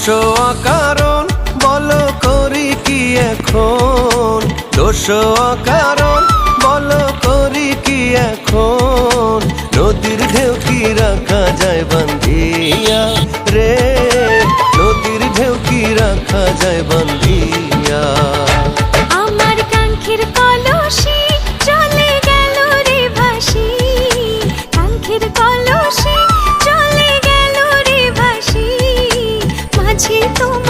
দোষ কারণ বল করি কি এখন? দোষ কারণ বল করি কি এখন? tu